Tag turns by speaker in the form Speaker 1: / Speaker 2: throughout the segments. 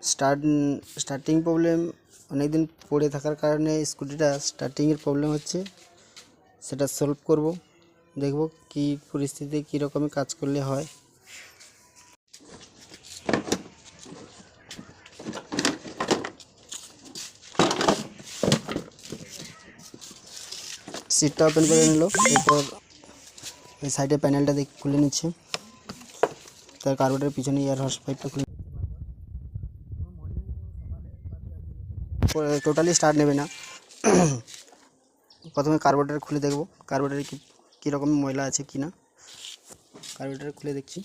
Speaker 1: Start, starting problem অনেক দিন পড়ে থাকার কারণে স্কুটিটা স্টার্টিংয়ের প্রবলেম হচ্ছে। সেটা সলভ করব, দেখব কি পরিস্থিতিতে কী রকমের কাজ করলে হয়। সিটটা ওপেন করে নিল, এরপর এই সাইডে প্যানেলটা দেখ, খুলে নিচ্ছে। তার কার্বোর্ডের পিছনে এয়ার হর্স পাইপটা খুলে টোটালি স্টার্ট নেবে না। প্রথমে কার্বোরেটর খুলে দেখব। কার্বোরেটরে কি কীরকম ময়লা আছে কি না। কার্বোরেটর খুলে দেখছি।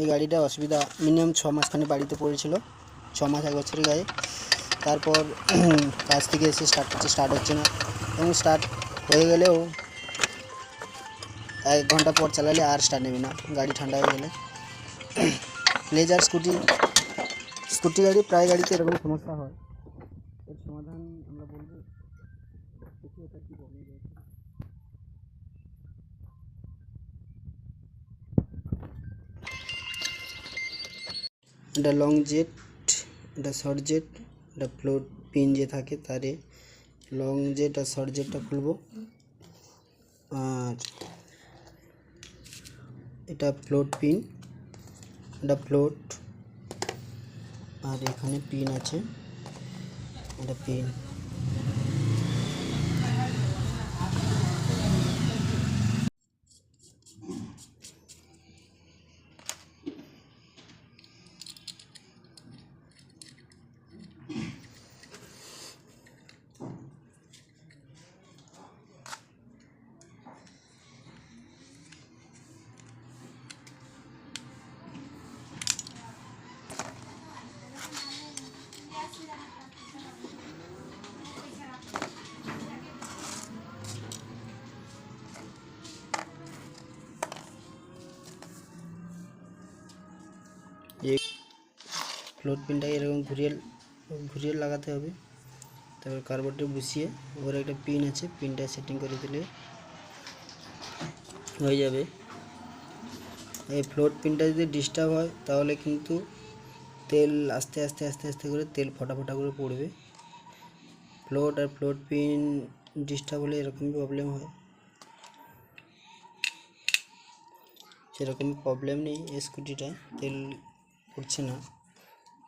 Speaker 1: এই গাড়িটা অসুবিধা মিনিমাম ছ মাসখানে বাড়িতে পড়েছিল। ছ মাস এক বছরের গায়ে তারপর কাজ থেকে এসে স্টার্ট করছে স্টার্ট হচ্ছে না। এবং স্টার্ট হয়ে গেলেও এক ঘণ্টা পর চালালে আর স্টার্ট নেবে না, গাড়ি ঠান্ডা হয়ে গেলে। প্লেজার স্কুটি স্কুটি গাড়ি, প্রায় গাড়িতে এরকম সমস্যা হয়। এর সমাধান আমরা বলব, দেখি এটা কী প্রবলেম রয়েছে এটা লং জেট এটা শর্ট জেট এটা ফ্লোট পিন যে থাকে, তারে লং যেটা শর্ট জেটটা খুলবো। আর এটা ফ্লোট পিন এটা ফ্লোট আর এখানে পিন আছে। এটা পিন ফ্লোট পিনটাকে এরকম ঘুরিয়ে ঘুরিয়ে লাগাতে হবে। তারপর কার্বোর্ডে বসিয়ে ওর একটা পিন আছে পিনটা সেটিং করে দিলে হয়ে যাবে। এই ফ্লোট পিনটা যদি ডিস্টার্ব হয়, তাহলে কিন্তু তেল আস্তে আস্তে আস্তে আস্তে করে তেল ফটা ফটা করে পড়বে। ফ্লোট আর ফ্লোট পিন ডিস্টার্ব হলে এরকমই প্রবলেম হয়। সেরকম প্রবলেম নেই স্কুটিটা তেল পড়ছে না।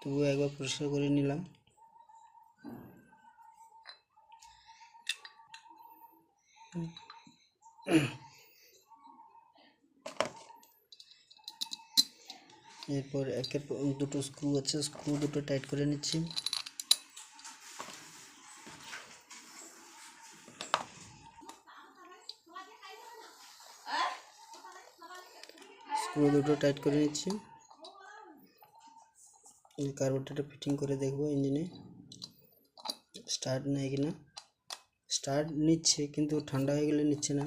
Speaker 1: তবুও একবার পরিষ্কার করে নিলাম। এরপর একের দুটো স্ক্রু আছে স্ক্রু দুটো টাইট করে নিচ্ছি। স্ক্রু দুটো টাইট করে নিচ্ছি। কার্বোরেটরটা ফিটিং করে দেখব ইঞ্জিনে স্টার্ট নেয় কি না স্টার্ট নিচ্ছে, কিন্তু ঠান্ডা হয়ে গেলে নিচ্ছে না।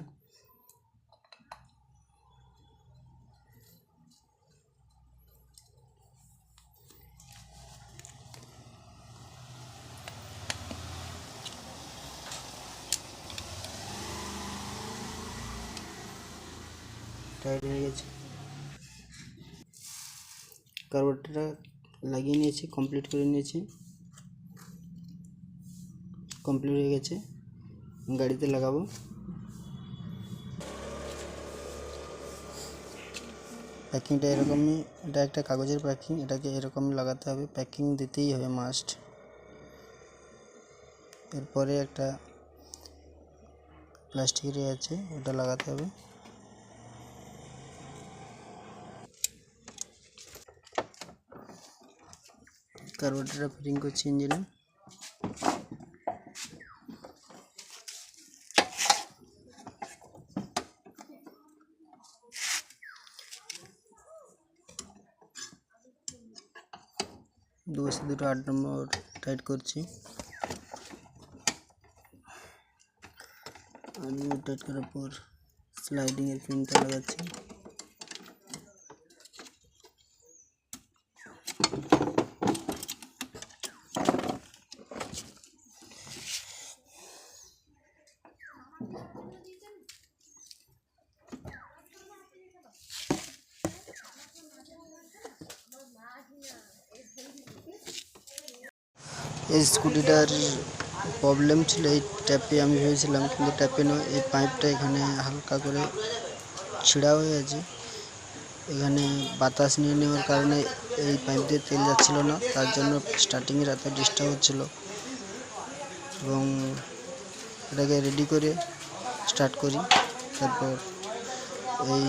Speaker 1: টাইট হয়ে গেছে। কার্বোরেটরটা লাগিয়ে নিয়েছি কমপ্লিট করে নিয়েছি। কমপ্লিট হয়ে গেছে। গাড়িতে লাগাবো। প্যাকিংটা এরকমই, এটা একটা কাগজের প্যাকিং, এটাকে এরকমই লাগাতে হবে। প্যাকিং দিতেই হবে মাস্ট এরপরে একটা প্লাস্টিকের আছে, ওটা লাগাতে হবে। কার্বোরেটরটা ফিটিং করছি ইঞ্জিনে দুশো দুটো আট নম্বর টাইট করছি আমি টাইট করার পর স্লাইডিংয়ের পিনটা লাগাচ্ছি এই স্কুটিটার প্রবলেম ছিল, এই ট্যাপে আমি ভেবেছিলাম কিন্তু ট্যাপে নয় এই পাইপটা এখানে হালকা করে ছিঁড়া হয়ে আছে এখানে বাতাস নিয়ে নেওয়ার কারণে এই পাইপ দিয়ে তেল যাচ্ছিল না, তার জন্য স্টার্টিংয়ে রাতে ডিস্টার্ব হচ্ছিল। এবং এটাকে রেডি করে স্টার্ট করি। তারপর এই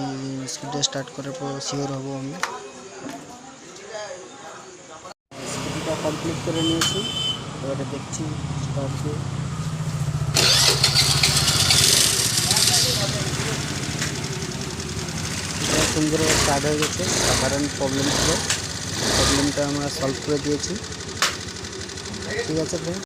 Speaker 1: স্কুটিটা স্টার্ট করার পর শিওর হব আমি। স্কুটিটা কমপ্লিট করে নিয়েছি। এবারে দেখছি স্টার্ট সুন্দর স্টার্ট হয়ে গেছে। সাধারণ প্রবলেম ছিল। প্রবলেমটা আমরা সলভ করে দিয়েছি। ঠিক আছে ফ্রেন্ড